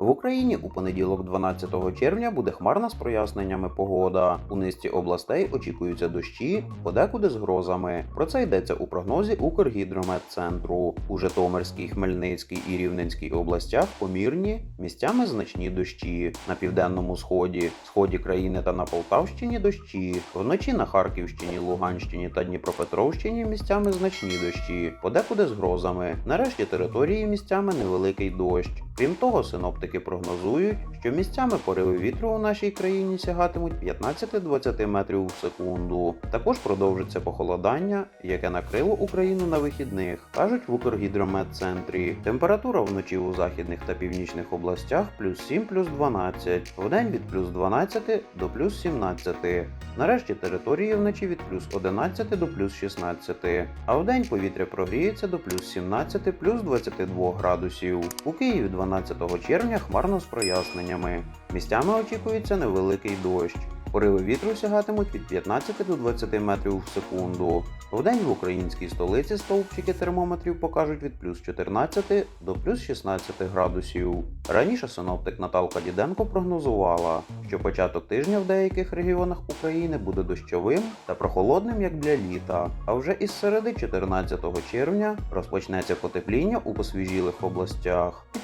В Україні у понеділок, 12 червня, буде хмарна з проясненнями погода. У низці областей очікуються дощі, подекуди з грозами. Про це йдеться у прогнозі Укргідрометцентру. У Житомирській, Хмельницькій і Рівненській областях помірні, місцями значні дощі. На південному сході, сході країни та на Полтавщині дощі. Вночі на Харківщині, Луганщині та Дніпропетровщині місцями значні дощі, подекуди з грозами. Нарешті території місцями невеликий дощ. Крім того, синоптики прогнозують, що місцями пориви вітру у нашій країні сягатимуть 15-20 метрів у секунду. Також продовжиться похолодання, яке накрило Україну на вихідних, кажуть в Укргідрометцентрі. Температура вночі у західних та північних областях плюс 7 плюс 12, вдень від плюс 12 до плюс 17. Нарешті території вночі від плюс 11 до плюс 16, а вдень повітря прогріється до плюс 17 плюс 22 градусів. У Києві 12 червня хмарно з проясненнями. Місцями очікується невеликий дощ. Пориви вітру сягатимуть від 15 до 20 метрів в секунду. Вдень в українській столиці стовпчики термометрів покажуть від плюс 14 до плюс 16 градусів. Раніше синоптик Наталка Діденко прогнозувала, що початок тижня в деяких регіонах України буде дощовим та прохолодним як для літа. А вже із середи 14 червня розпочнеться потепління у посвіжілих областях.